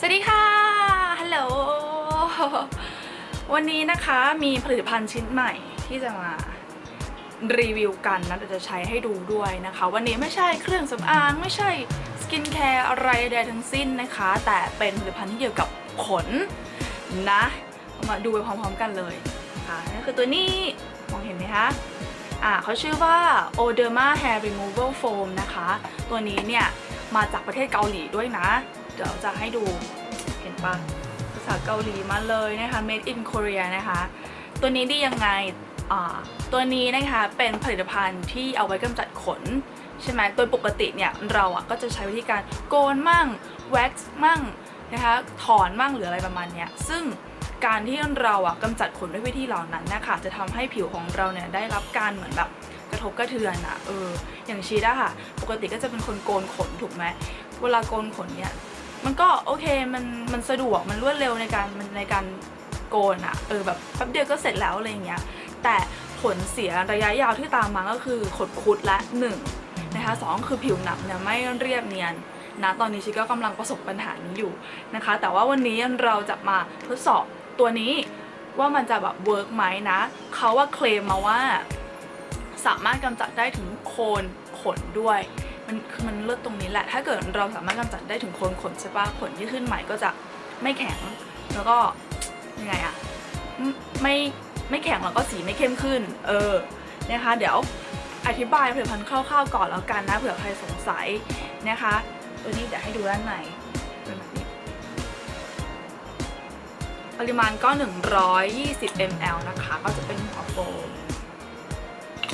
สวัสดีค่ะ ฮัลโหล วันนี้นะคะมีผลิตภัณฑ์ชิ้นใหม่ที่จะมารีวิวกันนะเดี๋ยวจะใช้ให้ดูด้วยนะคะ วันนี้ไม่ใช่เครื่องสำอางไม่ใช่สกินแคร์อะไรใดทั้งสิ้นนะคะ แต่เป็นผลิตภัณฑ์ที่เกี่ยวกับขนนะ มาดูไปพร้อมๆกันเลยค่ะนั่นคือตัวนี้มองเห็นไหมคะอ่าเขาชื่อว่า Oderma Hair Removal Foam นะคะ ตัวนี้เนี่ยมาจากประเทศเกาหลีด้วยนะ เดี๋ยวจะให้ดูเห็นปะภาษาเกาหลีมาเลยนะคะ made in Korea นะคะ ตัวนี้ดียังไงอ่าตัวนี้นะคะเป็นผลิตภัณฑ์ที่เอาไว้กำจัดขนใช่ไหมโดยปกติเนี่ยเราอะก็จะใช้วิธีการโกนมั่งแว็กซ์มั่งนะคะถอนมั่งหรืออะไรประมาณเนี้ยซึ่งการที่เราอะกำจัดขนด้วยวิธีเหล่านั้นนะคะจะทำให้ผิวของเราเนี่ยได้รับการเหมือนแบบกระทบกระเทือนอะเอออย่างชีดอะค่ะ ปกติก็จะเป็นคนโกนขนถูกไหมเวลาโกนขนเนี่ย มันก็โอเคมันมันสะดวกมันรวดเร็วในการมันในการโกนอะเออแบบแป๊บเดียวก็เสร็จแล้วอะไรอย่างเงี้ยแต่ผลเสียระยะยาวที่ตามมาก็คือขดคุดและหนึ่งนะคะสองคือผิวหนังเนี่ยไม่เรียบเนียนนะตอนนี้ชิก็กำลังประสบปัญหานี้อยู่นะคะ แต่ว่าวันนี้เราจะมาทดสอบตัวนี้ว่ามันจะแบบเวิร์กไหมนะเขาว่าเคลมมาว่า สามารถกำจัดได้ถึงโคนขนด้วย มันคือมันเลิศตรงนี้แหละ ถ้าเกิดเราสามารถกำจัดได้ถึงโคนขนใช่ปะขนที่ขึ้นใหม่ก็จะไม่แข็ง แล้วก็ยังไงอะไม่ไม่แข็งแล้วก็สีไม่เข้มขึ้น เออนะคะ เดี๋ยวอธิบายผลิตภัณฑ์คร่าวๆก่อนแล้วกันนะเผื่อใครสงสัยนะคะ ตัวนี้เดี๋ยวให้ดูด้านในเป็นแบบนี้ปริมาณก็ 120 ml นะคะ ก็จะเป็นหัวโฟม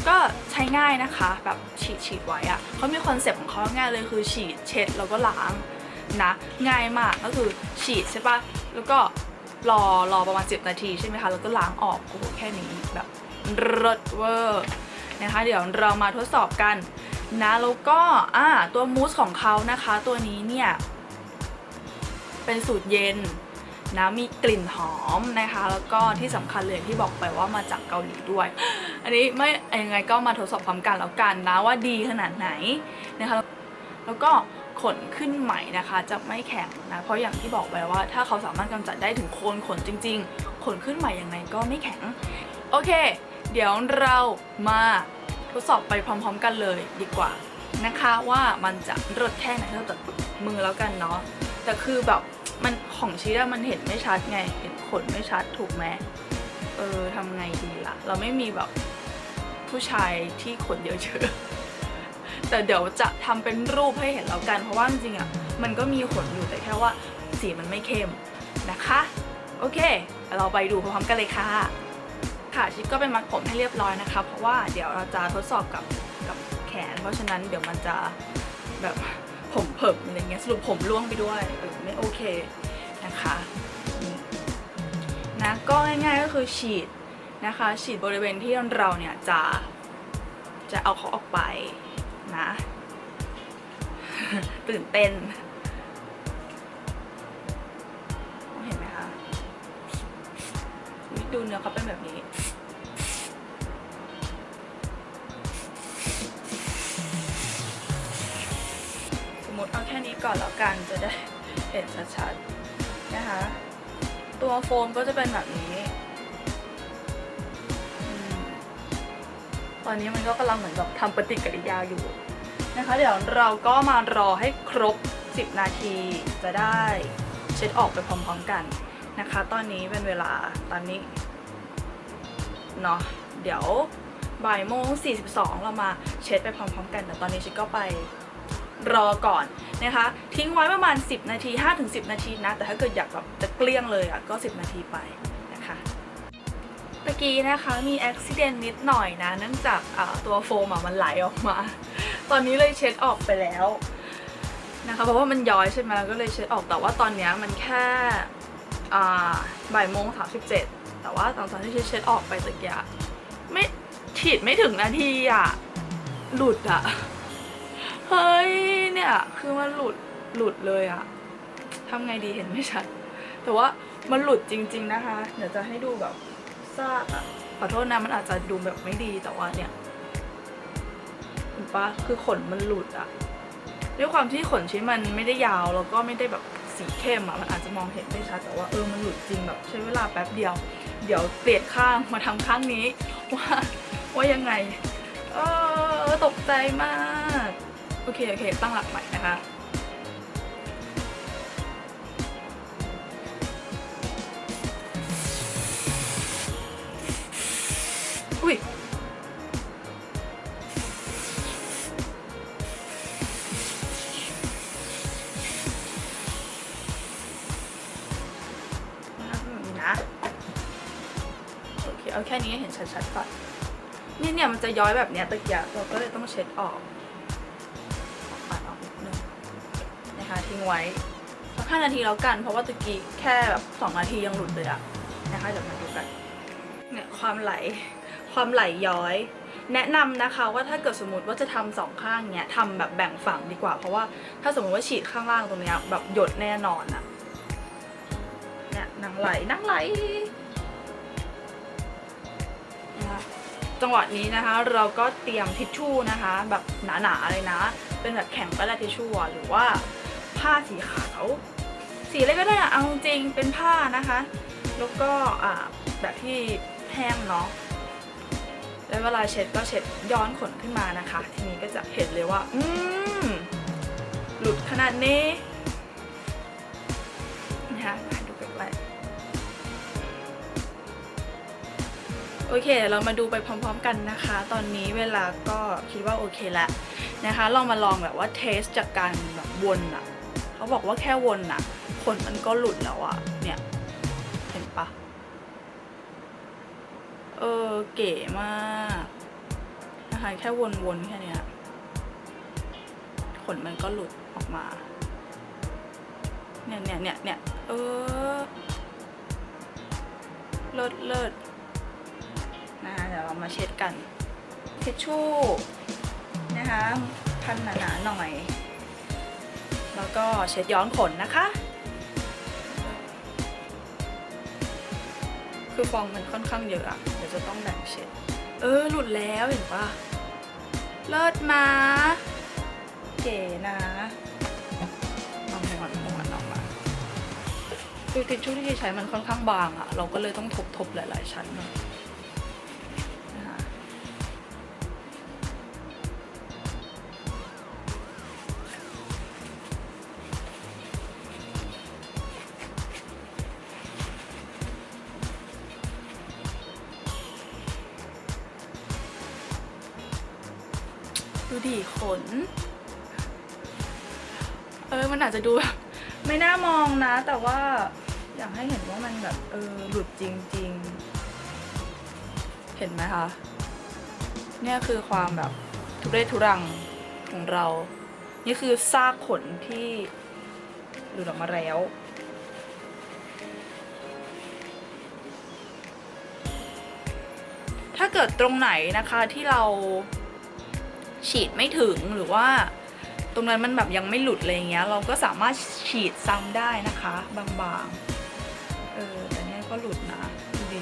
ก็ใช้ง่ายนะคะแบบฉีดฉีดไว้อะเขามีคอนเซปต์ของเขาง่ายเลยคือฉีดเช็ดแล้วก็ล้างนะง่ายมากก็คือฉีดใช่ปะแล้วก็รอรอประมาณ 10 นาทีใช่ไหมคะแล้วก็ล้างออกโอ้โหแค่นี้แบบเลิศเวอร์นะคะ เดี๋ยวเรามาทดสอบกันนะแล้วก็อ่าตัวมูสของเขานะคะ ตัวนี้เนี่ยเป็นสูตรเย็น นะมีกลิ่นหอมนะคะ แล้วก็ที่สำคัญเลยที่บอกไปว่ามาจากเกาหลีด้วย อันนี้ไม่ยังไงก็มาทดสอบพร้อมกันแล้วกันนะว่าดีขนาดไหนนะคะ แล้วก็ขนขึ้นใหม่นะคะจะไม่แข็งนะเพราะอย่างที่บอกไปว่า ถ้าเขาสามารถกำจัดได้ถึงโคนขนจริง ๆ ขนขึ้นใหม่ยังไงก็ไม่แข็ง โอเค เดี๋ยวเรามาทดสอบไปพร้อม ๆ กันเลยดีกว่านะคะว่ามันจะรสแค่ไหนเท่ากับมือแล้วกันเนาะแต่คือแบบ มันของชีสอะมันเห็นไม่ชัดไง เห็นขนไม่ชัดถูกไหมเออทำไงดีล่ะ เราไม่มีแบบผู้ชายที่ขนเยอะๆแต่เดี๋ยวจะทำเป็นรูปให้เห็นแล้วกัน เพราะว่าจริงๆอะมันก็มีขนอยู่แต่แค่ว่าสีมันไม่เข้มนะคะ โอเค เราไปดูพร้อมกันเลยค่ะ ค่ะชิคก็เป็นมัดผมให้เรียบร้อยนะคะ เพราะว่าเดี๋ยวเราจะทดสอบกับกับแขน เพราะฉะนั้นเดี๋ยวมันจะแบบ ผมเผิมอะไรเงี้ยสรุปผมร่วงไปด้วยเออไม่โอเคนะคะนะก็ง่ายๆก็คือฉีดนะคะ ฉีดบริเวณที่เราเนี่ยจะจะเอาเขาออกไปนะตื่นเต้นเห็นไหมคะดูเนื้อเขาเป็นแบบนี้ ก่อนแล้วกันจะได้เห็นชัดๆนะคะ ตัวโฟมก็จะเป็นแบบนี้ตอนนี้มันก็กำลังเหมือนกับทำปฏิกิริยาอยู่นะคะ เดี๋ยวเราก็มารอให้ครบ 10 นาทีจะได้เช็ดออกไปพร้อมๆกันนะคะ ตอนนี้เป็นเวลาตอนนี้เนาะเดี๋ยวบ่ายโมง42 เรามาเช็ดไปพร้อมๆกันแต่ตอนนี้ชิคก็ไป รอก่อนนะคะ ทิ้งไว้ประมาณ 10 นาที 5-10 นาทีนะ แต่ถ้าเกิดอยากแบบจะเกลี้ยงเลยอะก็ 10 นาทีไปนะคะตะกี้นะคะมีอุบิเหตุนิดหน่อยนะเนื่องจากตัวโฟมมันไหลออกมา ตอนนี้เลยเช็ดออกไปแล้วนะคะเพราะว่ามันย้อยใช่ไหมก็เลยเช็ดออกแต่ว่าตอนนี้มันแค่บ่ายโมงสามสิบเจ็ดแต่ว่าตอนที่เช็ดออกไปตะกี้ไม่ฉีดไม่ถึงนาทีอะหลุดอะ เฮ้ยเนี่ย คือมันหลุดหลุดเลยอะทำไงดีเห็นไม่ชัด แต่ว่ามันหลุดจริง ๆนะคะ เดี๋ยวจะให้ดูแบบซากอะขอโทษนะมันอาจจะดูแบบไม่ดีแต่ว่าเนี่ยเห็นปะคือขนมันหลุดอะด้วยความที่ขนชิ้นมันไม่ได้ยาวแล้วก็ไม่ได้แบบสีเข้มอะมันอาจจะมองเห็นไม่ชัดแต่ว่าเออมันหลุดจริงแบบใช้เวลาแป๊บเดียว เดี๋ยวเปลี่ยนข้างมาทำข้างนี้ว่าว่ายังไง เออตกใจมาก โอเค โอเค ตั้งหลักใหม่นะคะ อุ้ยแบบนี้นะ โอเค เอาแค่นี้ให้เห็นชัดๆก่อนนี่เนี่ยมันจะย้อยแบบเนี้ยตะเกียบเราก็เลยต้องเช็ดออก ทิ้งไว้สักห้านาทีแล้วกัน เพราะว่าตะกี้แค่แบบสองนาทียังหลุดเลยอะนะคะเดี๋ยวมาดูกันเนี่ยความไหลความไหลย้อย แนะนำนะคะว่าถ้าเกิดสมมติว่าจะทำสองข้างเนี้ยทำแบบแบ่งฝั่งดีกว่า เพราะว่าถ้าสมมติว่าฉีดข้างล่างตรงเนี้ยแบบหยดแน่นอนอะเนี่ยนางไหลนางไหลนะคะจังหวะนี้นะคะ เราก็เตรียมทิชชู่นะคะ แบบหนาๆเลยนะ เป็นแบบแข็งกระดาษทิชชู่หรือว่า ผ้าสีขาว สีอะไรก็ได้อะเอาจริงเป็นผ้านะคะ แล้วก็แบบที่แห้งเนาะแล้วเวลาเช็ดก็เช็ดย้อนขนขึ้นมานะคะ ทีนี้ก็จะเห็นเลยว่า อืมหลุดขนาดนี้นะคะมาดูใกล้ๆโอเค เรามาดูไปพร้อมๆกันนะคะ ตอนนี้เวลาก็คิดว่าโอเคแล้วนะคะเรามาลองแบบว่าเทสจากการแบบวนอะ เขาบอกว่าแค่วนอะ่ะขนมันก็หลุดแล้วอะเนี่ย เห็นปะเออเก๋มากนะคะแค่วนๆแค่เนี้ยขนมันก็หลุดออกมา เนี่ยเนี่ยเนี่ยเนี่ยเออ เลิศเลิศนะคะเดี๋ยวเรามาเช็ดกัน เทชชู่นะคะ พันหนาๆหน่อย แล้วก็เช็ดย้อนขนนะคะ คือฟองมันค่อนข้างเยอะอะเดี๋ยวจะต้องแบ่งเช็ด เออ หลุดแล้วเห็นปะเลิศมา เก๋นะลองให้มันพมันออกมาคือทิชชู่ที่ใช้มันค่อนข้างบางอะเราก็เลยต้องทบๆหลาย ๆ ชั้นหน่อย ดูดิขน เออ มันอาจจะดูแบบไม่น่ามองนะ แต่ว่าอยากให้เห็นว่ามันแบบ เออ หลุดจริง ๆ เห็นไหมคะ เนี่ยคือความแบบทุเรศทุรังของเรา นี่คือซากขนที่หลุดออกมาแล้วถ้าเกิดตรงไหนนะคะที่เรา ฉีดไม่ถึงหรือว่าตรงนั้นมันแบบยังไม่หลุดอะไรเงี้ย เราก็สามารถฉีดซ้ำได้นะคะ บางๆ เออแต่เนี้ยก็หลุดนะดูดิ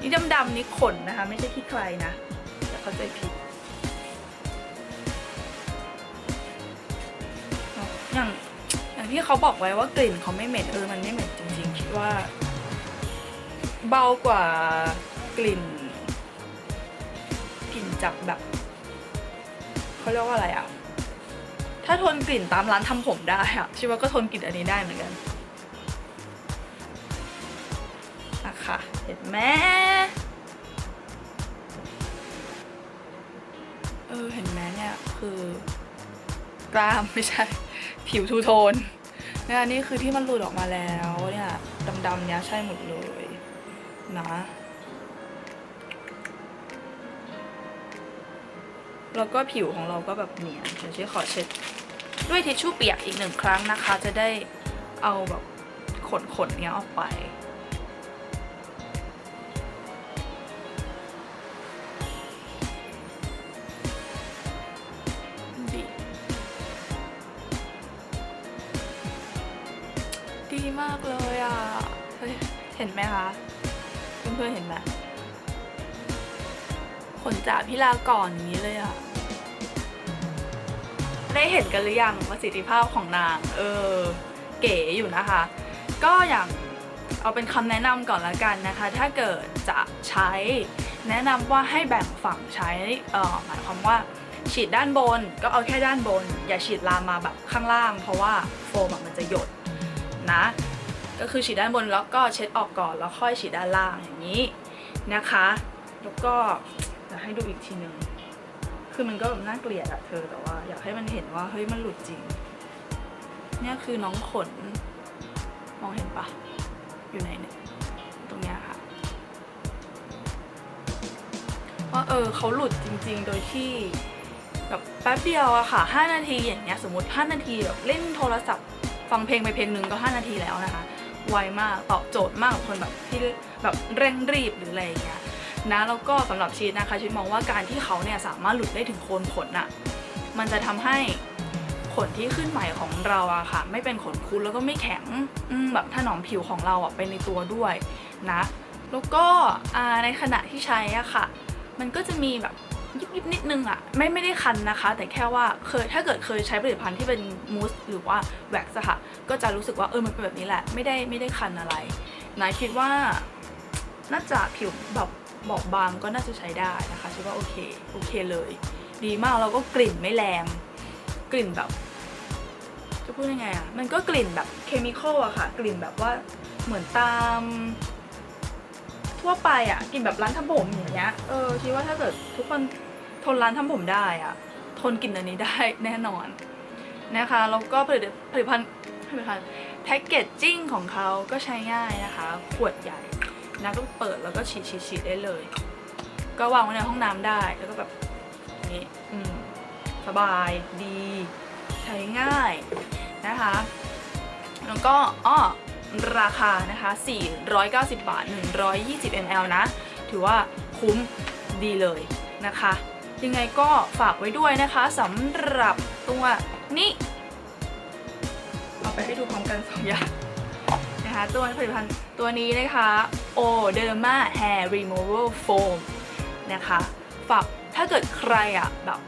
นี่ดำๆนี่ขนนะคะ ไม่ใช่ขี้ใครนะอย่เขาใจผิดอย่างอย่างที่เขาบอกไว้ว่ากลิ่นเขาไม่เหม็นเออมันไม่เหม็นจริงๆ คิดว่า เบากว่ากลิ่น จากแบบเขาเรียกว่าอะไรอะถ้าทนกลิ่นตามร้านทำผมได้อะชิว่าก็ทนกลิ่นอันนี้ได้เหมือนกันอะค่ะเห็นไหมเออเห็นไหมเนี่ยคือกล้ามไม่ใช่ ผิวทูโทนเนี่ยนี่คือที่มันหลุดออกมาแล้วเนี่ยดำๆเนี่ยใช่หมดเลยนะ แล้วก็ผิวของเราก็แบบเนียนเดี๋ยวช่วยขอเช็ดด้วยทิชชู่เปียกอีกหนึ่งครั้งนะคะ จะได้เอาแบบขนขนเนี้ยออกไป ดีดีมากเลยอะเฮ้ยเห็นไหมคะ เพื่อนๆเห็นไหม ขนจ่าพิลาก่อนอย่างนี้เลยอะได้เห็นกันหรือยังประสิทธิภาพของนาง เออ เก๋อยู่นะคะ ก็อย่างเอาเป็นคำแนะนำก่อนละกันนะคะ ถ้าเกิดจะใช้แนะนำว่าให้แบ่งฝั่งใช้เอ่อหมายความว่าฉีดด้านบนก็เอาแค่ด้านบน อย่าฉีดลามมาแบบข้างล่าง เพราะว่าโฟมอะมันจะหยดนะ ก็คือฉีดด้านบนแล้วก็เช็ดออกก่อนแล้วค่อยฉีดด้านล่างอย่างนี้นะคะ แล้วก็ จะให้ดูอีกทีหนึ่งคือมันก็แบบน่าเกลียดอะเธอแต่ว่า อยากให้มันเห็นว่าเฮ้ยมันหลุดจริง เนี่ยคือน้องขน มองเห็นปะอยู่ไหนเนี่ยตรงเนี้ยค่ะ ว่าเออเขาหลุดจริง ๆ โดยที่แบบแป๊บเดียวอะค่ะ 5 นาทีอย่างเงี้ยสมมติ 5 นาทีแบบเล่นโทรศัพท์ ฟังเพลงไปเพลงหนึ่งก็ 5 นาทีแล้วนะคะ ไวมากตอบโจทย์มากกับคนแบบที่แบบเร่งรีบหรืออะไรอย่างเงี้ย นะแล้วก็สำหรับชีสนะคะชีสมองว่าการที่เขาเนี่ยสามารถหลุดได้ถึงโคนขนอะมันจะทำให้ขนที่ขึ้นใหม่ของเราอะค่ะ ไม่เป็นขนคุดแล้วก็ไม่แข็งอืมแบบถนอมผิวของเราอะไปในตัวด้วยนะ แล้วก็ในขณะที่ใช้อะค่ะ มันก็จะมีแบบยิบยิบนิดนึงอะไม่ไม่ได้คันนะคะ แต่แค่ว่าเคยถ้าเกิดเคยใช้ผลิตภัณฑ์ที่เป็นมูสหรือว่าแว็กซ์อะค่ะ ก็จะรู้สึกว่าเออมันเป็นแบบนี้แหละ ไม่ได้ไม่ได้คันอะไรนายคิดว่าน่าจะผิวแบบ บอบบางก็น่าจะใช้ได้นะคะคิดว่าโอเคโอเคเลย ดีมากแล้วก็กลิ่นไม่แรง กลิ่นแบบจะพูดยังไงอะมันก็กลิ่นแบบเคมีคอลอะค่ะ กลิ่นแบบว่าเหมือนตาม ทั่วไปอะกลิ่นแบบร้านทำผมอย่างเงี้ยเออคิดว่าถ้าเกิดทุกคนทนร้านทำผมได้อะทนกลิ่นอันนี้ได้แน่นอนนะคะแล้วก็ผลิตผลิตภัณฑ์ผลิตภัณฑ์แพ็กเกจจิ้งของเขาก็ใช้ง่ายนะคะ ขวดใหญ่ นะก็เปิดแล้วก็ฉีดฉีดฉีดได้เลย ก็วางไว้ในห้องน้ำได้แล้วก็แบบนี้อืมสบายดี ใช้ง่ายนะคะ แล้วก็อ้อราคานะคะ 490 บาท 120 ml นะ ถือว่าคุ้มดีเลยนะคะ ยังไงก็ฝากไว้ด้วยนะคะสำหรับตัวนี้ เอาไปให้ดูพร้อมกันสองอย่างนะคะ ตัวผลิตภัณฑ์ตัวนี้นะคะ O Derma Hair Removal Foam นะคะฝากถ้าเกิดใครอะแบบ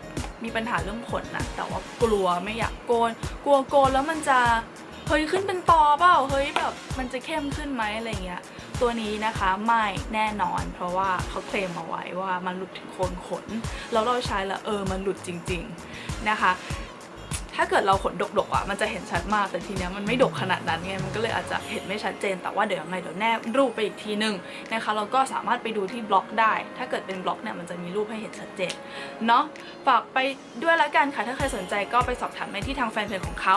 มีปัญหาเรื่องขนนะแต่ว่ากลัวไม่อยากโกน กลัวโกนแล้วมันจะเฮ้ยขึ้นเป็นตอเปล่าเฮ้ยแบบมันจะเข้มขึ้นไหมอะไรเงี้ยตัวนี้นะคะไม่แน่นอน เพราะว่าเขาเคลมมาไว้ว่ามันหลุดถึงโคนขน แล้วเราใช้แล้วเออมันหลุดจริง ๆนะคะ ถ้าเกิดเราขนดกๆอะมันจะเห็นชัดมากแต่ทีเนี้ยมันไม่ดกขนาดนั้นไงมันก็เลยอาจจะเห็นไม่ชัดเจน แต่ว่าเดี๋ยวยังไงเดี๋ยวแนบรูปไปอีกทีหนึ่งนะคะเราก็สามารถไปดูที่บล็อกได้ ถ้าเกิดเป็นบล็อกเนี่ยมันจะมีรูปให้เห็นชัดเจนเนาะฝากไปด้วยละกันค่ะถ้าใครสนใจก็ไปสอบถามในที่ทางแฟนเพจของเขา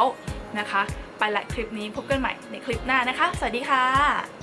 นะคะ ไปละคลิปนี้พบกันใหม่ในคลิปหน้านะคะ สวัสดีค่ะ